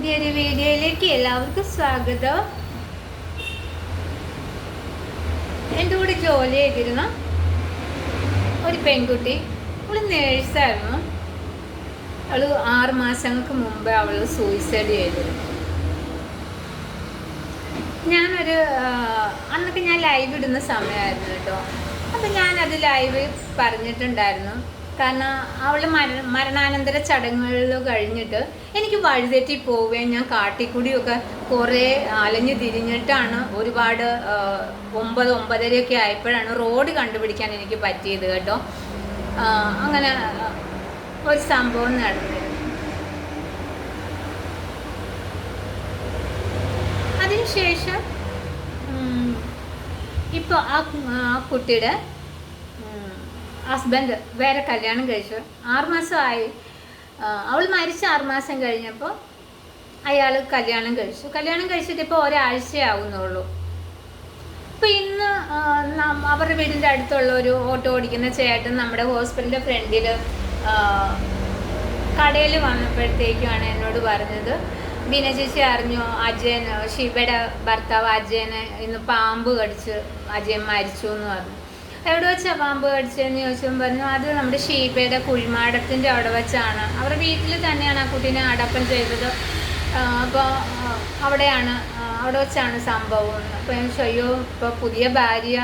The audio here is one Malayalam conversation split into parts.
പുതിയൊരു വീഡിയോയിലേക്ക് എല്ലാവർക്കും സ്വാഗതം. എന്റെ കൂടെ ജോലി ചെയ്തിരുന്ന ഒരു പെൺകുട്ടി. അവൾ നേഴ്സായിരുന്നു അവൾ ആറ് മാസങ്ങൾക്ക് മുമ്പ് അവൾ സൂയിസൈഡ് ചെയ്തിരുന്നു. ഞാനൊരു അന്നൊക്കെ ഞാൻ ലൈവ് ഇടുന്ന സമയമായിരുന്നു കേട്ടോ. അപ്പം ഞാനത് ലൈവ് പറഞ്ഞിട്ടുണ്ടായിരുന്നു. കാരണം അവൾ മര മരണാനന്തര ചടങ്ങുകളിൽ കഴിഞ്ഞിട്ട് എനിക്ക് വഴിതെറ്റി പോവുകയും ഞാൻ കാട്ടിക്കുടിയൊക്കെ കുറേ അലഞ്ഞു തിരിഞ്ഞിട്ടാണ് ഒരുപാട് ഒമ്പത് ഒമ്പതരയൊക്കെ ആയപ്പോഴാണ് റോഡ് കണ്ടുപിടിക്കാൻ എനിക്ക് പറ്റിയത് കേട്ടോ. അങ്ങനെ ഒരു സംഭവം നടന്നു. അതിനുശേഷം ഇപ്പോൾ ആ കുട്ടിയുടെ ഹസ്ബൻഡ് വേറെ കല്യാണം കഴിച്ചു. ആറുമാസമായി അവൾ മരിച്ച ആറുമാസം കഴിഞ്ഞപ്പോൾ അയാൾ കല്യാണം കഴിച്ചു. കല്യാണം കഴിച്ചിട്ട് ഇപ്പോൾ ഒരാഴ്ചയാവുന്നുള്ളൂ. അപ്പോൾ ഇന്ന് അവരുടെ വീടിന്റെ അടുത്തുള്ള ഒരു ഓട്ടോ ഓടിക്കുന്ന ചേട്ടൻ നമ്മുടെ ഹോസ്പിറ്റലിന്റെ ഫ്രണ്ടിൽ കടയിൽ വന്നപ്പോഴത്തേക്കുമാണ് എന്നോട് പറഞ്ഞത്. ബീന ചേച്ചി അറിഞ്ഞോ? അജയൻ ശിവയുടെ ഭർത്താവ് അജയനെ ഇന്ന് പാമ്പ് കടിച്ച് അജയൻ മരിച്ചു എന്ന് പറഞ്ഞു. എവിടെ വെച്ചാ പാമ്പ് കടിച്ചതെന്ന് ചോദിച്ചപ്പോൾ പറഞ്ഞു അത് നമ്മുടെ ഷീബയുടെ കുഴിമാടത്തിന്റെ അവിടെ വെച്ചാണ്. അവരുടെ വീട്ടിൽ തന്നെയാണ് ആ കുട്ടീനെ അടക്കം ചെയ്തത്. അപ്പോൾ അവിടെയാണ് അവിടെ വെച്ചാണ് സംഭവം. അപ്പോൾ ഞാൻ ചെയ്യോ ഇപ്പോൾ പുതിയ ഭാര്യ.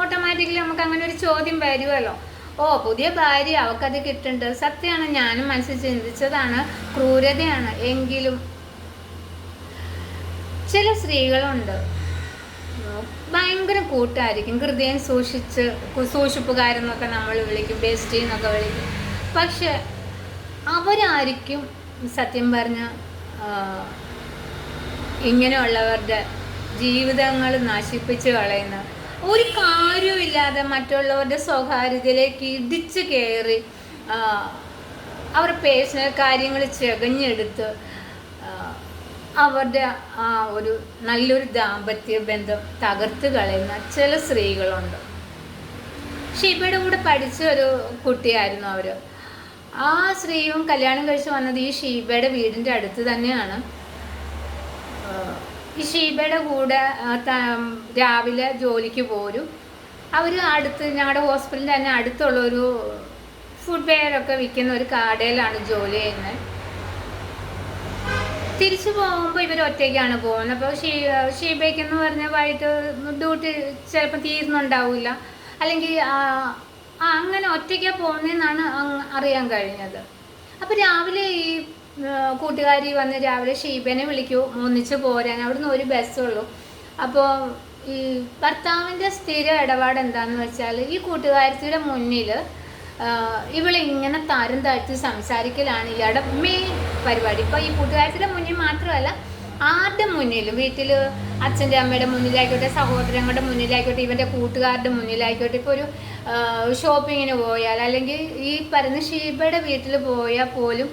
ഓട്ടോമാറ്റിക്കലി നമുക്ക് അങ്ങനെ ഒരു ചോദ്യം വരുമല്ലോ ഓ പുതിയ ഭാര്യ അവൾക്കത് കിട്ടുന്നുണ്ട് സത്യമാണ് ഞാനും മനസ്സിൽ ചിന്തിച്ചതാണ് ക്രൂരതയാണ്. എങ്കിലും ചില സ്ത്രീകളുണ്ട്. ഭയങ്കര കൂട്ടായിരിക്കും. ഹൃദയം സൂക്ഷിച്ച് സൂക്ഷിപ്പുകാരെന്നൊക്കെ നമ്മൾ വിളിക്കും ബെസ്റ്റി എന്നൊക്കെ വിളിക്കും. പക്ഷെ അവരായിരിക്കും സത്യം പറഞ്ഞ ഇങ്ങനെയുള്ളവരുടെ ജീവിതങ്ങൾ നശിപ്പിച്ച് കളയുന്നത് ഒരു കാര്യമില്ലാതെ മറ്റുള്ളവരുടെ സ്വകാര്യതയിലേക്ക് ഇടിച്ചു കയറി അവരുടെ പേഴ്സണൽ കാര്യങ്ങൾ ചെകഞ്ഞെടുത്ത് അവരുടെ ആ ഒരു നല്ലൊരു ദാമ്പത്യ ബന്ധം തകർത്ത് കളയുന്ന ചില സ്ത്രീകളുണ്ട്. ഷീബയുടെ കൂടെ പഠിച്ച ഒരു കുട്ടിയായിരുന്നു അവർ ആ സ്ത്രീയും കല്യാണം കഴിച്ച് വന്നത് ഈ ഷീബയുടെ വീടിന്റെ അടുത്ത് തന്നെയാണ്. ഈ ഷീബയുടെ കൂടെ രാവിലെ ജോലിക്ക് പോരും. അവർ അടുത്ത് ഞങ്ങളുടെ ഹോസ്പിറ്റലിന്റെ തന്നെ അടുത്തുള്ള ഒരു ഫുഡ് വെയറൊക്കെ വിൽക്കുന്ന ഒരു കടയിലാണ് ജോലി ചെയ്യുന്നത്. തിരിച്ചു പോകുമ്പോൾ ഇവർ ഒറ്റയ്ക്കാണ് പോകുന്നത്. അപ്പോൾ ഷീ ഷീബയ്ക്കെന്ന് പറഞ്ഞാൽ വൈകിട്ട് ഡ്യൂട്ടി ചിലപ്പോൾ തീർന്നുണ്ടാവില്ല അല്ലെങ്കിൽ അങ്ങനെ ഒറ്റയ്ക്കാണ് പോകുന്നതെന്നാണ് അറിയാൻ കഴിഞ്ഞത്. അപ്പോൾ രാവിലെ ഈ കൂട്ടുകാരി വന്ന് രാവിലെ ഷീബനെ വിളിക്കൂ ഒന്നിച്ച് പോരാൻ. അവിടുന്ന് ഒരു ബസ്സുള്ളൂ അപ്പോൾ ഈ ഭർത്താവിന്റെ സ്ഥിര ഇടപാട് എന്താണെന്ന് വെച്ചാൽ ഈ കൂട്ടുകാരത്തിയുടെ മുന്നിൽ ഇവളിങ്ങനെ തരം താഴ്ത്തി സംസാരിക്കലാണ് ഇയാളുടെ മെയിൻ പരിപാടി. ഇപ്പോൾ ഈ കൂട്ടുകാരത്തിന്റെ മുന്നിൽ മാത്രമല്ല ആരുടെ മുന്നിലും വീട്ടിൽ അച്ഛന്റെ അമ്മയുടെ മുന്നിലായിക്കോട്ടെ സഹോദരങ്ങളുടെ മുന്നിലായിക്കോട്ടെ ഇവന്റെ കൂട്ടുകാരുടെ മുന്നിലായിക്കോട്ടെ ഇപ്പോൾ ഒരു ഷോപ്പിങ്ങിന് പോയാൽ അല്ലെങ്കിൽ ഈ പറയുന്ന ഷീബയുടെ വീട്ടിൽ പോയാൽ പോലും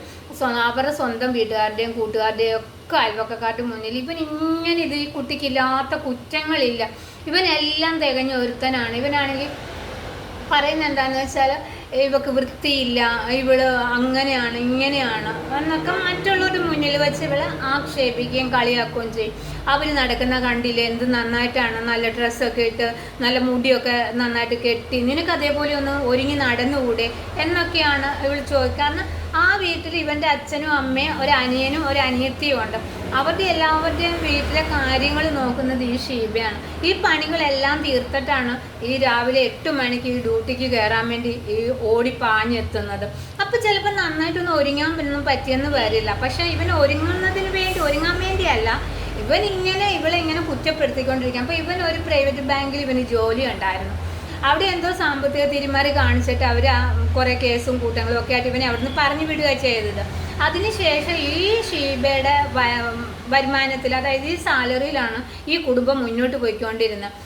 അവരുടെ സ്വന്തം വീട്ടുകാരുടെയും കൂട്ടുകാരുടെയും ഒക്കെ അയൽവക്കക്കാരുടെ മുന്നിൽ ഇവൻ ഇങ്ങനെ ഇത് ഈ കുട്ടിക്കില്ലാത്ത കുറ്റങ്ങളില്ല. ഇവനെല്ലാം തികഞ്ഞ ഒരുത്തനാണ്. ഇവനാണെങ്കിൽ പറയുന്നത് എന്താണെന്ന് വെച്ചാൽ ഇവക്ക് വൃത്തിയില്ല ഇവൾ അങ്ങനെയാണ് ഇങ്ങനെയാണ് എന്നൊക്കെ മറ്റുള്ളവരുടെ മുന്നിൽ വെച്ച് ഇവളെ ആക്ഷേപിക്കുകയും കളിയാക്കുകയും ചെയ്യും. അവർ നടക്കുന്ന കണ്ടില്ലേ എന്ത് നന്നായിട്ടാണ് നല്ല ഡ്രസ്സൊക്കെ ഇട്ട് നല്ല മുടിയൊക്കെ നന്നായിട്ട് കെട്ടി നിനക്ക് അതേപോലെ ഒന്ന് ഒരുങ്ങി നടന്നുകൂടെ എന്നൊക്കെയാണ് ഇവൾ ചോദിക്കുക കാരണം ആ വീട്ടിൽ ഇവന്റെ അച്ഛനും അമ്മയും ഒരു അനിയനും ഒരു അനിയത്തിയും ഉണ്ട്. അവരുടെ എല്ലാവരുടെയും വീട്ടിലെ കാര്യങ്ങൾ നോക്കുന്നത് ഈ ഷീബയാണ്. ഈ പണികളെല്ലാം തീർത്തിട്ടാണ് ഈ രാവിലെ എട്ട് മണിക്ക് ഈ ഡ്യൂട്ടിക്ക് കയറാൻ വേണ്ടി ഈ ഓടി പാഞ്ഞെത്തുന്നത്. അപ്പം ചിലപ്പോൾ നന്നായിട്ടൊന്നും ഒരുങ്ങാൻ ഒന്നും പറ്റിയെന്ന് വരില്ല. പക്ഷേ ഇവൻ ഒരുങ്ങുന്നതിന് വേണ്ടി ഒരുങ്ങാൻ വേണ്ടിയല്ല. ഇവൻ ഇങ്ങനെ ഇവളെ ഇങ്ങനെ കുറ്റപ്പെടുത്തിക്കൊണ്ടിരിക്കും അപ്പോൾ ഇവൻ ഒരു പ്രൈവറ്റ് ബാങ്കിൽ ഇവന് ജോലി ഉണ്ടായിരുന്നു. അവിടെ എന്തോ സാമ്പത്തിക തിരിമറി കാണിച്ചിട്ട് അവർ കുറേ കേസും കൂട്ടങ്ങളും ഒക്കെ ആയിട്ട് ഇവനെ അവിടുന്ന് പറഞ്ഞു വിടുക ചെയ്തത്. അതിനുശേഷം ഈ ഷീബയുടെ വരുമാനത്തിൽ അതായത് ഈ സാലറിയിലാണ് ഈ കുടുംബം മുന്നോട്ട് പോയിക്കൊണ്ടിരുന്നത്.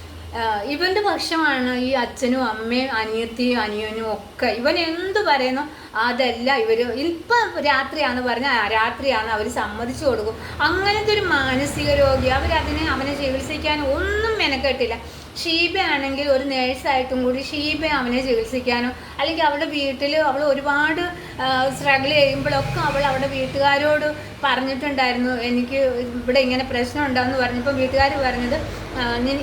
ഇവന്റെ പക്ഷമാണ് ഈ അച്ഛനും അമ്മയും അനിയത്തിയും അനിയനും ഒക്കെ. ഇവൻ എന്ത് പറയുന്നു? അതല്ല ഇവർ ഇപ്പം രാത്രിയാന്ന് പറഞ്ഞാൽ രാത്രിയാണ് അവർ സമ്മതിച്ചു കൊടുക്കും. അങ്ങനത്തെ ഒരു മാനസിക രോഗി അവരതിനെ അവനെ ചികിത്സിക്കാൻ ഒന്നും മെനക്കെട്ടില്ല. ഷീബയാണെങ്കിൽ ഒരു നേഴ്സായിട്ടും കൂടി ഷീബ അവനെ ചികിത്സിക്കാനോ അല്ലെങ്കിൽ അവളുടെ വീട്ടിൽ അവൾ ഒരുപാട് സ്ട്രഗിൾ ചെയ്യുമ്പോഴൊക്കെ അവൾ അവളുടെ വീട്ടുകാരോട് പറഞ്ഞിട്ടുണ്ടായിരുന്നു. എനിക്ക് ഇവിടെ ഇങ്ങനെ പ്രശ്നം ഉണ്ടാവുമെന്ന് പറഞ്ഞപ്പോൾ വീട്ടുകാർ പറഞ്ഞത്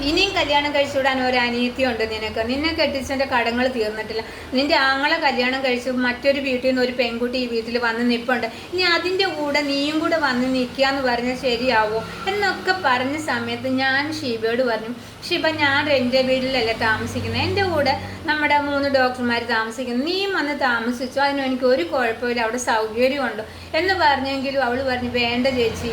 ഇനിയും കല്യാണം കഴിച്ചുവിടാൻ ഒരു അനിയത്തിയുണ്ട് നിനക്ക്. നിന്നെ കെട്ടിച്ചതിന്റെ കടങ്ങൾ തീർന്നിട്ടില്ല. നിന്റെ ആങ്ങളെ കല്യാണം കഴിച്ചു മറ്റൊരു വീട്ടിൽ നിന്ന് ഒരു പെൺകുട്ടി ഈ വീട്ടിൽ വന്ന് നിൽപ്പുണ്ട് ഇനി അതിന്റെ കൂടെ നീയും കൂടെ വന്ന് നിൽക്കുക എന്ന് പറഞ്ഞാൽ ശരിയാവോ? എന്നൊക്കെ പറഞ്ഞ സമയത്ത് ഞാൻ ഷീബയോട് പറഞ്ഞു ഷിബ ഞാൻ എന്റെ വീട്ടിലല്ല താമസിക്കുന്നത്. എന്റെ കൂടെ നമ്മുടെ മൂന്ന് ഡോക്ടർമാർ താമസിക്കുന്നു. നീയും വന്ന് താമസിച്ചു. അതിനും എനിക്ക് ഒരു കുഴപ്പമില്ല. അവിടെ സൗകര്യമുണ്ട്. എന്ന് പറഞ്ഞെങ്കിലും അവൾ പറഞ്ഞു വേണ്ട ചേച്ചി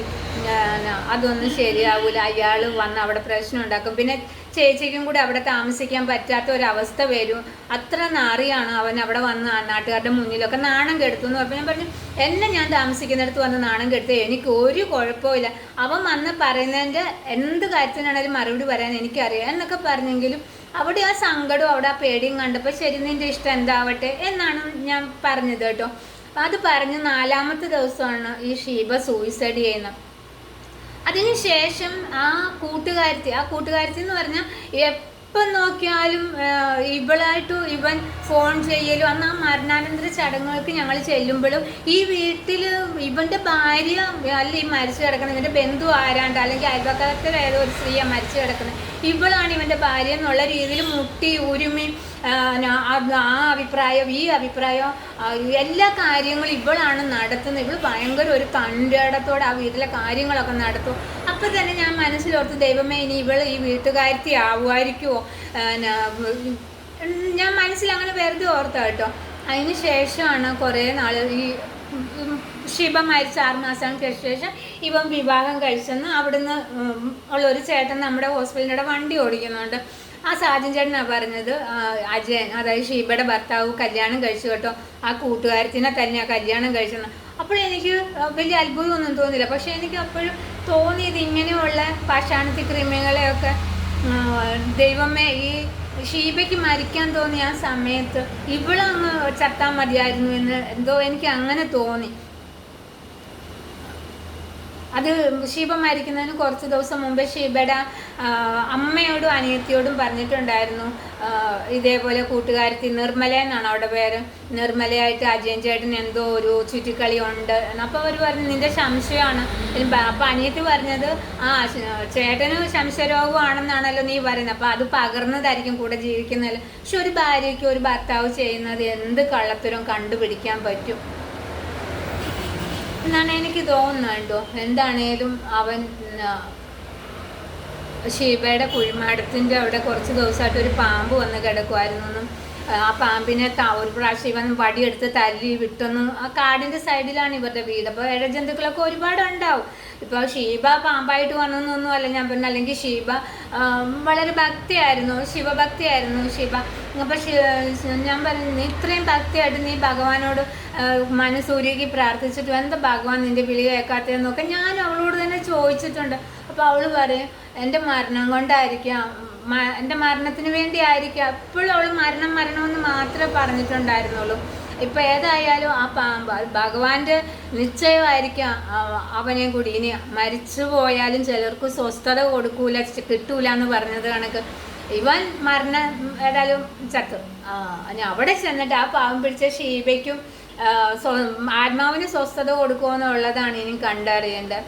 അതൊന്നും ശരിയാവൂല. അയാൾ വന്ന് അവിടെ പ്രശ്നം ഉണ്ടാക്കും. പിന്നെ ചേച്ചിക്കും കൂടി അവിടെ താമസിക്കാൻ പറ്റാത്ത ഒരവസ്ഥ വരും. അത്ര നാറിയാണ് അവൻ അവിടെ വന്ന് നാട്ടുകാരുടെ മുന്നിലൊക്കെ നാണം കെടുത്തു എന്ന് പറഞ്ഞു ഞാൻ പറഞ്ഞു എന്നെ ഞാൻ താമസിക്കുന്നിടത്ത് വന്ന് നാണം കെടുത്തു എനിക്ക് ഒരു കുഴപ്പമില്ല അവൻ വന്ന് പറയുന്നതിന്റെ എന്ത് കാര്യത്തിനാണെങ്കിലും മറുപടി പറയാൻ എനിക്കറിയാം. എന്നൊക്കെ പറഞ്ഞെങ്കിലും അവിടെ ആ സങ്കടവും അവിടെ ആ പേടിയും കണ്ടപ്പോൾ ശരി നിന്റെ ഇഷ്ടം എന്താവട്ടെ? എന്നാണ് ഞാൻ പറഞ്ഞത് കേട്ടോ. അത് പറഞ്ഞ് നാലാമത്തെ ദിവസമാണ് ഈ ഷീബ സൂയിസൈഡ് ചെയ്യുന്നത്. അതിനുശേഷം ആ കൂട്ടുകാരത്തി ആ കൂട്ടുകാരത്തി എന്ന് പറഞ്ഞാൽ എപ്പം നോക്കിയാലും ഇവളായിട്ട് ഇവൻ ഫോൺ ചെയ്യലും അന്ന് ആ മരണാനന്തര ചടങ്ങുകൾക്ക് ഞങ്ങൾ ചെല്ലുമ്പോഴും ഈ വീട്ടിൽ ഇവന്റെ ഭാര്യ അല്ല ഈ മരിച്ചു കിടക്കുന്നത് ഇവന്റെ ബന്ധു ആരാണ്ട് അല്ലെങ്കിൽ അയൽവക്കത്തിൽ വേറെ ഒരു സ്ത്രീയാണ് മരിച്ചു കിടക്കുന്നത് ഇവളാണ് ഇവന്റെ ഭാര്യ എന്നുള്ള രീതിയിൽ മുട്ടി ഉരുമി ആ, അഭിപ്രായം ഈ അഭിപ്രായം എല്ലാ കാര്യങ്ങളും ഇവളാണ് നടത്തുന്നത്. ഇവൾ ഭയങ്കര ഒരു തണ്ടടത്തോടെ ആ വീട്ടിലെ കാര്യങ്ങളൊക്കെ നടത്തും. അപ്പം തന്നെ ഞാൻ മനസ്സിലോർത്ത് ദൈവമേ ഇനി ഇവൾ ഈ വീട്ടുകാരത്തി ആവുമായിരിക്കുമോ ഞാൻ മനസ്സിൽ അങ്ങനെ വെറുതെ ഓർത്ത കേട്ടോ. അതിന് ശേഷമാണ് കുറേ നാൾ ഈ ശിവ മരിച്ച ആറ് മാസങ്ങൾക്ക് ശേഷം ഇവൻ വിവാഹം കഴിച്ചെന്ന് അവിടുന്ന് ഉള്ള ഉള്ളൊരു ചേട്ടൻ നമ്മുടെ ഹോസ്പിറ്റലിന്റെ വണ്ടി ഓടിക്കുന്നുണ്ട്. ആ സാജൻ ചേട്ടനാ പറഞ്ഞത് അജയൻ അതായത് ഷീബയുടെ ഭർത്താവ് കല്യാണം കഴിച്ചു കേട്ടോ. ആ കൂട്ടുകാരത്തിനെ തന്നെയാ കല്യാണം കഴിച്ചെന്ന് അപ്പോഴെനിക്ക് വലിയ അത്ഭുതമൊന്നും തോന്നില്ല പക്ഷേ എനിക്ക് അപ്പോഴും തോന്നിയത് ഇങ്ങനെയുള്ള പാഷാണത്തി ക്രിമികളെയൊക്കെ ദൈവമേ ഈ ഷീബയ്ക്ക് മരിക്കാൻ തോന്നിയ ആ സമയത്ത് ഇവളങ്ങ് ചത്താൽ മതിയായിരുന്നു എന്ന് എന്തോ എനിക്ക് അങ്ങനെ തോന്നി. അത് ഷീബ മരിക്കുന്നതിന് കുറച്ച് ദിവസം മുമ്പ് ഷീബയുടെ അമ്മയോടും അനിയത്തിയോടും പറഞ്ഞിട്ടുണ്ടായിരുന്നു. ഇതേപോലെ കൂട്ടുകാരത്തി നിർമ്മല എന്നാണ് അവിടെ പേര്. നിർമ്മലയായിട്ട് അജയൻ ചേട്ടൻ എന്തോ ഒരു ചുറ്റിക്കളി ഉണ്ട് അപ്പോൾ അവർ പറഞ്ഞു നിന്റെ സംശയമാണ്. അപ്പം അനിയത്തി പറഞ്ഞത് ആ ചേട്ടന് സംശയരോഗമാണെന്നാണല്ലോ നീ പറയുന്നത്. അപ്പോൾ അത് പകർന്നതായിരിക്കും കൂടെ ജീവിക്കുന്നതല്ലോ പക്ഷെ ഒരു ഭാര്യയ്ക്ക് ഒരു ഭർത്താവ് ചെയ്യുന്നത് എന്ത് കള്ളത്തരം കണ്ടുപിടിക്കാൻ പറ്റും? എന്നാണ് എനിക്ക് തോന്നുന്നത് എന്താണേലും അവൻ ശിവയുടെ കുഴിമാടത്തിന്റെ അവിടെ കുറച്ച് ദിവസമായിട്ട് ഒരു പാമ്പ് വന്ന് കിടക്കുമായിരുന്നു ആ പാമ്പിനെ ഒരു പ്രാവശ്യം ഇവൻ വടിയെടുത്ത് തല്ലി വിട്ടെന്നും ആ കാടിന്റെ സൈഡിലാണ് ഇവരുടെ വീട്. അപ്പോൾ ഇഴജന്തുക്കളൊക്കെ ഒരുപാട് ഉണ്ടാവും ഇപ്പോൾ ഷീബ പാമ്പായിട്ട് വന്നൊന്നും അല്ല. ഞാൻ പറഞ്ഞു അല്ലെങ്കിൽ ഷീബ വളരെ ഭക്തിയായിരുന്നു. ശിവഭക്തിയായിരുന്നു ഷീബ. അപ്പോൾ ഞാൻ പറഞ്ഞു ഇത്രയും ഭക്തിയായിട്ട് നീ ഭഗവാനോട് ആ, പ്രാർത്ഥിച്ചിട്ട് എന്താ ഭഗവാൻ നിന്റെ വിളി കേൾക്കാത്തതെന്നൊക്കെ ഞാൻ അവളോട് തന്നെ ചോദിച്ചിട്ടുണ്ട്. അപ്പോൾ അവൾ പറയും എന്റെ മരണം കൊണ്ടായിരിക്കാം. എന്റെ മരണത്തിന് വേണ്ടി ആയിരിക്കാം. എപ്പോഴും അവൾ മരണം മരണമെന്ന് മാത്രമേ പറഞ്ഞിട്ടുണ്ടായിരുന്നുള്ളൂ. ഇപ്പം ഏതായാലും ആ പാമ്പ് ഭഗവാന്റെ നിശ്ചയമായിരിക്കാം അവനെ കൂടി. ഇനി മരിച്ചു പോയാലും ചിലർക്ക് സ്വസ്ഥത കൊടുക്കൂല കിട്ടൂല എന്ന് പറഞ്ഞത് കണക്ക്. ഇവൻ മരണ ഏതായാലും ചത്തു. ഇനി അവിടെ ചെന്നിട്ട് ആ പാവം പിടിച്ച ഷീബയ്ക്കും ആത്മാവിന് സ്വസ്ഥത കൊടുക്കുമോ എന്നുള്ളതാണ് ഇനി കണ്ടറിയേണ്ടത്.